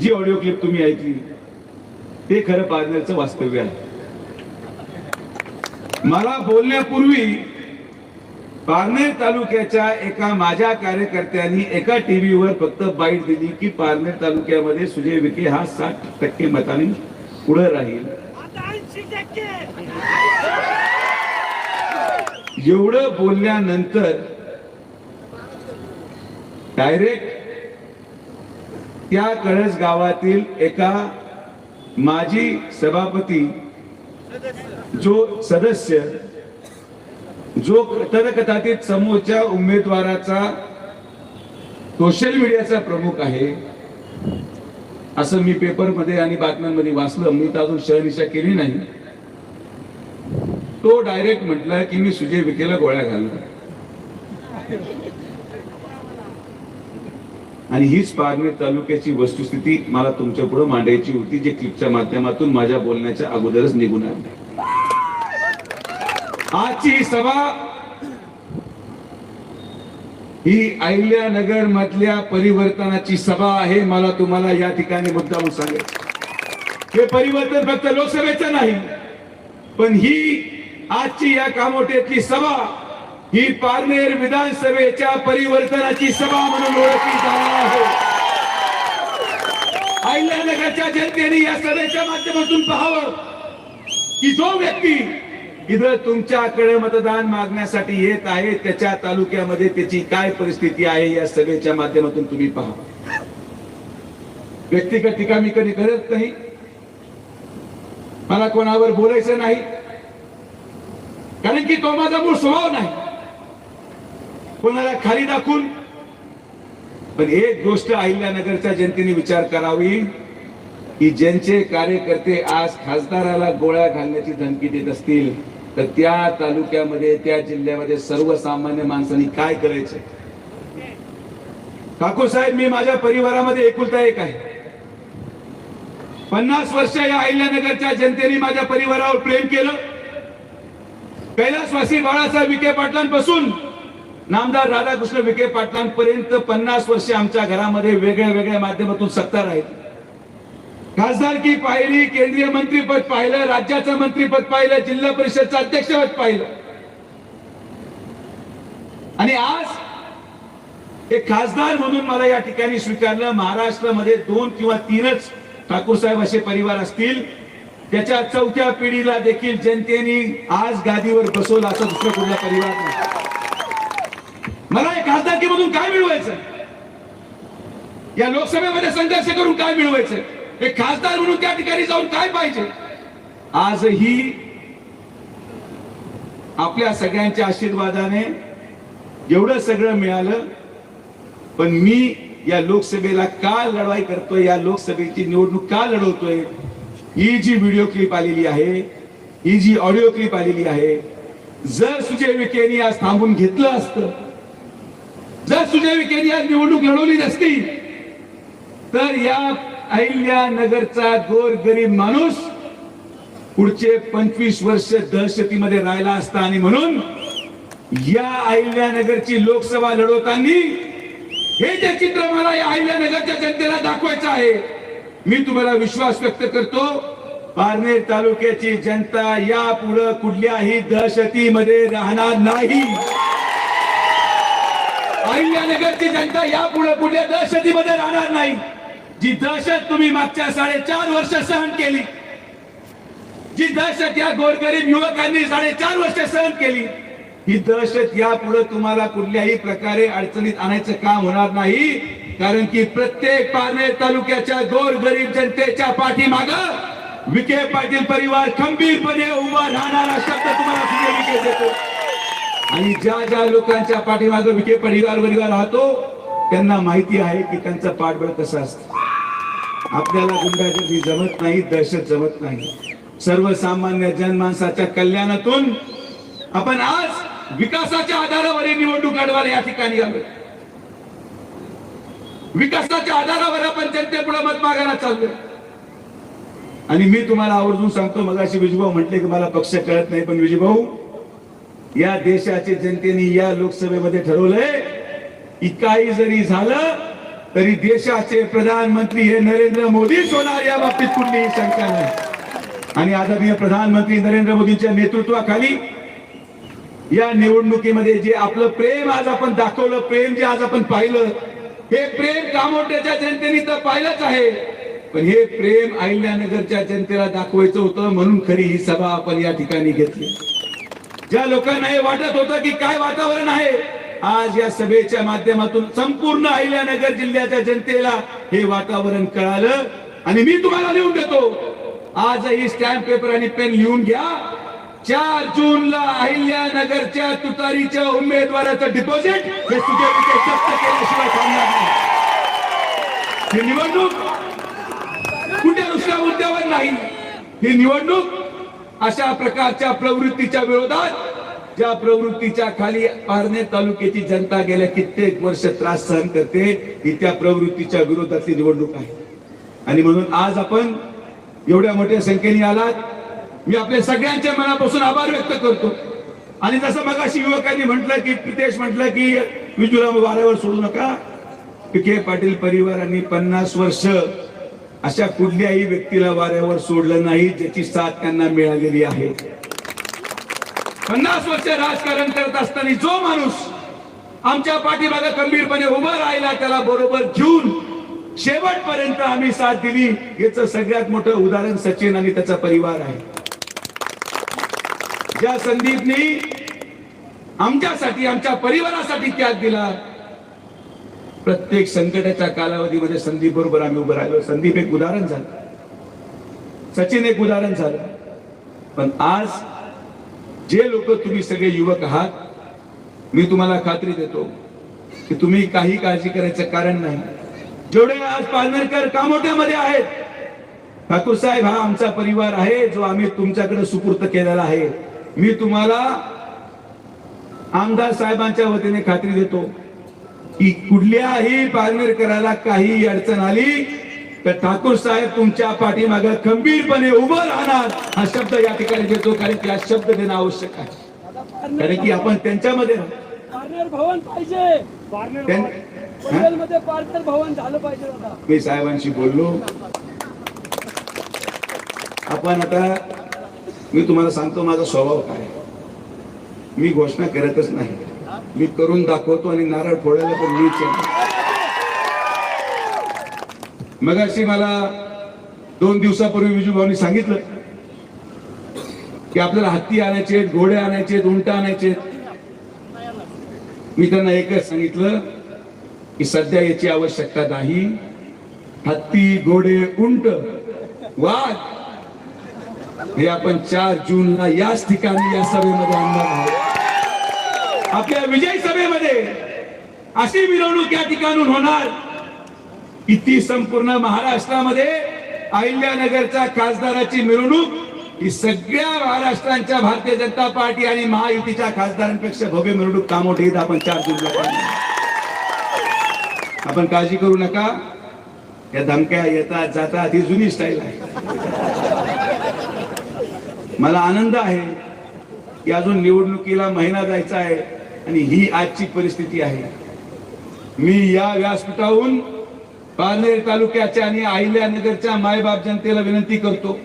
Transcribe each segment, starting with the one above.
जी audio clip तुम्ही ऐकली ते खरं पारनेरचं वास्तव्य आहे. मला बोलण्यापूर्वी पारनेर तालुक्याच्या एका माझ्या कार्यकर्त्यांनी एका टीव्हीवर फक्त बाईट दिली की पारनेर तालुक्यामध्ये सुजय विखे हा साठ टक्के मताने पुढे राहील. एवढं बोलल्यानंतर डायरेक्ट त्या कळस गावातील एका माजी सभापती जो सदस्य जो कथाकथित समोरच्या उमेदवाराचा सोशल मीडियाचा प्रमुख आहे असं मी पेपरमध्ये आणि बातम्यांमध्ये वाचलं. मी तर अजून शहनिशा केली नाही. तो डायरेक्ट म्हटला की मी सुजय विकेला गोळ्या घालणार. आणि हीच पारनेर तालुक्याची वस्तुस्थिती मला तुमच्यापुढे मांडायची होती जे क्लिपच्या माध्यमातून माझ्या बोलण्याच्या अगोदरच निघून आली. आजची ही सभा ही अहिल्यानगर मधल्या परिवर्तनाची सभा आहे मला तुम्हाला या ठिकाणी मुद्दाम सांगायचं हे परिवर्तन फक्त लोकसभेचं नाही पण ही आजची या कामोट्यातली सभा ही पारनेर विधानसभेच्या परिवर्तनाची सभा म्हणून ओळखली जाणार आहे. अहिल्यानगरच्या जनतेने या सभेच्या माध्यमातून पाहावं की जो व्यक्ती इथं तुमच्याकडे मतदान मागण्यासाठी येत आहे त्याच्या तालुक्यामध्ये त्याची काय परिस्थिती आहे या सभेच्या माध्यमातून तुम्ही पहा व्यक्तिगत टीका मी कधी करत नाही. मला कोणावर बोलायचं नाही. कारण की तो माझा मूळ स्वभाव नाही. कोणाला खाली दाखवून? पण एक गोष्ट अहिल्यानगरच्या जनतेने विचार करावी की ज्यांचे कार्यकर्ते आज खासदाराला गोळ्या घालण्याची धमकी देत असतील तर त्या तालुक्यामध्ये त्या जिल्ह्यामध्ये सर्वसामान्य माणसांनी काय करायचे काकू साहेब मी माझ्या परिवारामध्ये एकुलता एक आहे. पन्नास वर्ष या अहिल्यानगरच्या जनतेने माझ्या परिवारावर प्रेम केलं. कैलासवासी बाळासाहेब विखे पाटलांपासून नामदार राधाकृष्ण विखे पाटलांपर्यंत पन्नास वर्ष आमच्या घरामध्ये वेगळ्या वेगळ्या माध्यमातून सत्ता राहील खासदारकी पाहिली केंद्रीय मंत्रीपद पाहिलं राज्याचं मंत्रीपद पाहिलं जिल्हा परिषदचं अध्यक्षपद पाहिलं. आणि आज एक खासदार म्हणून मला या ठिकाणी स्वीकारलं महाराष्ट्रामध्ये दोन किंवा तीनच ठाकूर साहेब असे परिवार असतील. त्याच्या चौथ्या पिढीला देखील जनतेने आज गादीवर बसवलं असं दुसरा कुठला परिवार नाही. खासदारकीमधून काय मिळवायचं? या लोकसभेमध्ये संघर्ष करून काय मिळवायचं? एक खासदार म्हणून त्या ठिकाणी जाऊन काय पाहिजे? आजही आपल्या सगळ्यांच्या आशीर्वादाने एवढं सगळं मिळालं पण मी या लोकसभेला का लढाई करतोय या लोकसभेची निवडणूक का लढवतोय ही जी व्हिडिओ क्लिप आलेली आहे ही जी ऑडिओ क्लिप आलेली आहे जर सुजय विखेनी आज थांबून घेतलं असतं जर सुजय विखेनी आज निवडणूक लढवली नसती तर या अहिल्या नगरचा गोर गरीब माणूस पुढचे पंचवीस वर्ष दहशतीमध्ये राहिला असता आणि म्हणून या अहिल्यानगरची लोकसभा लढवताना हे जे चित्र मला या अहिल्यानगरच्या जनतेला दाखवायचं आहे मी तुम्हाला विश्वास व्यक्त करतो पारनेर तालुक्याची जनता यापुढे कुठल्याही दहशतीमध्ये राहणार नाही. अहिल्यानगरची जनता यापुढे कुठल्या दहशतीमध्ये राहणार नाही. जी दहशत तुम्ही मागच्या साडेचार वर्ष सहन केली जी दहशत या गोरगरीब युवकांनी साडेचार वर्ष सहन केली ही दहशत यापुढे तुम्हाला कुठल्याही प्रकारे अडचणीत आणायचं काम होणार नाही. कारण की प्रत्येक पारनेर तालुक्याच्या गोरगरीब जनतेच्या पाठीमाग विखे पाटील परिवार खंबीरपणे उभा राहणारा शब्द तुम्हाला देतो? आणि ज्या ज्या लोकांच्या पाठीमागे विखे परिवार परिवार राहतो त्यांना माहिती आहे की त्यांचं पाठबळ कसं असतं. आपल्याला गुंडागर्दी जमत नाही दहशत जमत नाही. सर्वसामान्य जनमानसाच्या कल्याणातून आपण आज विकासाच्या आधारावर निवडणूक लढवायला या ठिकाणी आलो विकासाच्या आधारावर आपण जनतेपुढे मत मागायला चाललोय. आणि मी तुम्हाला आवर्जून सांगतो मगाशी विजूभाऊ म्हटले की मला पक्ष कळत नाही पण विजूभाऊ या देशाच्या जनतेने या लोकसभेमध्ये ठरवलंय की काही जरी झालं तरी देशाचे प्रधानमंत्री हे नरेंद्र मोदीच होणार या बाबतीत कुठलीही शंका नाही. आणि आदरणीय प्रधानमंत्री नरेंद्र मोदींच्या नेतृत्वाखाली या निवडणुकीमध्ये जे आपलं प्रेम आज आपण दाखवलं प्रेम जे आज आपण पाहिलं हे प्रेम कामोट्याच्या जनतेने तर पाहिलंच आहे. पण हे प्रेम अहिल्यानगरच्या जनतेला दाखवायचं होतं म्हणून खरी ही सभा आपण या ठिकाणी घेतली. ज्या लोकांना हे वाटत होतं की काय वातावरण आहे आज या सभेच्या माध्यमातून संपूर्ण अहिल्यानगर जिल्ह्याच्या जनतेला हे वातावरण कळालं. आणि मी तुम्हाला लिहून देतो आजही स्टॅम्प पेपर आणि पेन लिहून घ्या. चार जूनला अहिल्यानगरच्या तुतारीच्या उमेदवाराचं डिपॉझिट हे ही निवडणूक कुठे दुसऱ्या मुद्द्यावर नाही. ही निवडणूक अशा प्रकारच्या प्रवृत्तीच्या विरोधात ज्या प्रवृत्तीच्या खाली पारणे तालुक्याची जनता गेल्या कित्येक वर्ष त्रास सहन करते ही त्या प्रवृत्तीच्या विरोधातली निवडणूक आहे. आणि म्हणून आज आपण एवढ्या मोठ्या संख्येने आलात. मी आपल्या सगळ्यांच्या मनापासून आभार व्यक्त करतो. आणि जसं मगाशी युवकांनी म्हटलं की प्रितेश म्हटलं की विजूला वाऱ्यावर सोडू नका. विखे पाटील परिवारांनी पन्नास वर्ष अशा कुठल्याही व्यक्तीला वाऱ्यावर सोडलं नाही ज्याची साथ त्यांना मिळालेली आहे. पन्नास वर्ष राजकारण करत असताना जो माणूस आमच्या पाठीमागे खंबीरपणे उभा राहिला त्याला बरोबर घेऊन शेवटपर्यंत आम्ही साथ दिली. याच सगळ्यात मोठं उदाहरण सचिन आणि त्याचा परिवार आहे. ज्या संदीपनी आमच्यासाठी आमच्या परिवारासाठी त्याग दिला. प्रत्येक संकटाच्या कालावधीमध्ये संदीप बरोबर आम्ही उभं राहिलो. संदीप एक उदाहरण झालं. सचिन एक उदाहरण झालं. पण आज जे लोक तुम्ही सगळे युवक आहात मी तुम्हाला खात्री देतो की तुम्ही काही काळजी करायचं कारण नाही. जेवढे आज पालनकर कामोट्यामध्ये आहेत ठाकूर साहेब हा आमचा परिवार आहे जो आम्ही तुमच्याकडे सुपूर्त केलेला आहे. मी तुम्हाला आमदार साहेबांच्या वतीने खात्री देतो. की कुठल्याही पालनेरकराला काही अडचण आली तर ठाकूर साहेब तुमच्या पाठीमागे खंबीरपणे उभं राहणार हा शब्द या ठिकाणी देतो कारण की हा शब्द देणं आवश्यक आहे. कारण की आपण त्यांच्यामध्ये भवन पाहिजे. भवन झालं पाहिजे मी साहेबांशी बोललो. आपण आता मी तुम्हाला सांगतो माझा स्वभाव काय. मी घोषणा करतच नाही. मी करून दाखवतो आणि नारळ फोडायला पण मीच मग अशी मला दोन दिवसापूर्वी विजूभाऊनी सांगितलं की आपल्याला हत्ती आणायचे घोडे आणायचे उंट आणायचे मी त्यांना एकच सांगितलं की सध्या याची आवश्यकता नाही. हत्ती घोडे उंट वाघ हे आपण चार जूनला याच ठिकाणी या सभेमध्ये आणणार आहोत. आपल्या विजय सभेमध्ये अशी मिरवणूक या ठिकाणून होणार. किती संपूर्ण महाराष्ट्रामध्ये अहिल्यानगरच्या खासदाराची मिरवणूक ही सगळ्या महाराष्ट्रांच्या भारतीय जनता पार्टी आणि महायुतीच्या खासदारांपेक्षा भव्य मिरवणूक कामोठी इथं आपण चार दिवस आपण काळजी करू नका. या धमक्या येतात जातात ही जुनी स्टाईल आहे. मला आनंद आहे की अजून निवडणुकीला महिना जायचा आहे. आणि ही आजची परिस्थिती आहे. मी या व्यासपीठाहून पारनेर तालुक्याच्या आणि अहिल्यानगरच्या मायबाप जनतेला विनंती करतो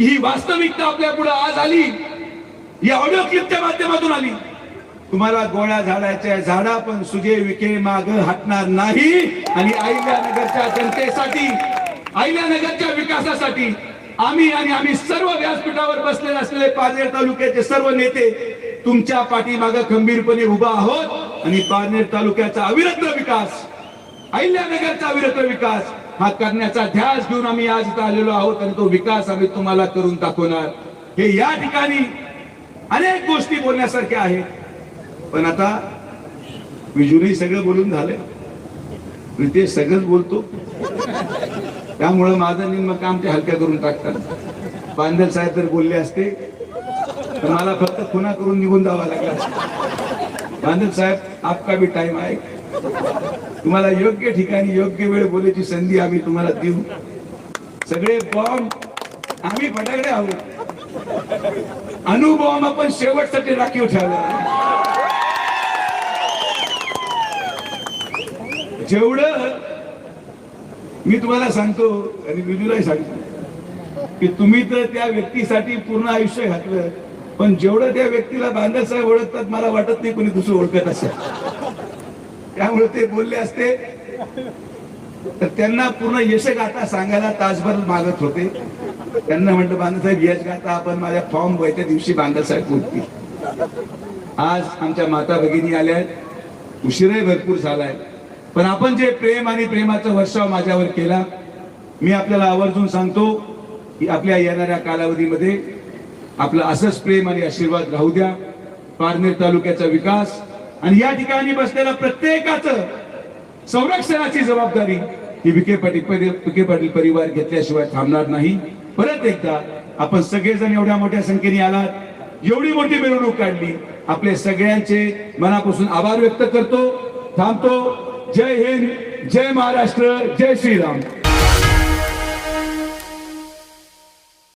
ही वास्तविकता आपल्या पुढे आज आली या ऑडिओ क्लिपच्या माध्यमातून आली. तुम्हाला गोळ्या झाडाच्या झाडा पण सुगे विखे माग हटणार नाही आणि अहिल्यानगरच्या जनतेसाठी अहिल्यानगरच्या विकासासाठी आम्ही आणि आम्ही सर्व व्यासपीठावर बसलेले असलेले पारनेर तालुक्याचे सर्व नेते तुमच्या पाठीमागं खंबीरपणे उभा आहोत आणि पारनेर तालुक्याचा अविरत्र विकास अहिल्यानगरचा अविरत्र विकास हा करण्याचा ध्यास घेऊन आम्ही आज इथं आलेलो आहोत आणि तो विकास आम्ही तुम्हाला करून दाखवणार. हे या ठिकाणी अनेक गोष्टी बोलण्यासारख्या आहेत. पण आता विजूनही सगळं बोलून झालंय ते सगळंच बोलतो. त्यामुळं माझं निम्म काम ते हलक्या करून टाकतात. बांधल साहेब तर बोलले असते तर मला फक्त खुना करून निघून जावा लागला. असतं. साहेब आपका भी टाइम आहे. तुम्हाला योग्य ठिकाणी योग्य वेळ बोलायची संधी आम्ही तुम्हाला देऊ. सगळे बॉम्ब आम्ही फटाकडे आहोत. अनुभव आपण शेवटसाठी राखीव ठेवला. जेवढं मी तुम्हाला सांगतो आणि विजूलाही सांगतो की तुम्ही तर त्या व्यक्तीसाठी पूर्ण आयुष्य घातलं. पण जेवढं त्या व्यक्तीला बांधल साहेब ओळखतात मला वाटत नाही कोणी दुसरं ओळखत असेल. त्यामुळे ते बोलले असते. तर त्यांना पूर्ण यशगाथा सांगायला तासभर मागत होते. त्यांना म्हटलं बांधासाहेब यशगाथा आपण माझ्या फॉर्म व्हायच्या दिवशी बांधासाहेब बोलते बोलतील. आज आमच्या माता भगिनी आल्या आहेत. उशीरही भरपूर झालाय. पण आपण जे प्रेम आणि प्रेमाचा वर्षाव माझ्यावर केला मी आपल्याला आवर्जून सांगतो की आपल्या येणाऱ्या कालावधीमध्ये आपलं असंच प्रेम आणि आशीर्वाद राहू द्या. पारनेर तालुक्याचा विकास आणि या ठिकाणी बसलेल्या प्रत्येकाचं संरक्षणाची जबाबदारी ही विखे पाटील विखे पाटील परिवार घेतल्याशिवाय थांबणार नाही. परत एकदा आपण सगळेजण एवढ्या मोठ्या संख्येने आलात. एवढी मोठी मिरवणूक काढली. आपले सगळ्यांचे मनापासून आभार व्यक्त करतो. थांबतो. जय हिंद जय महाराष्ट्र जय श्रीराम.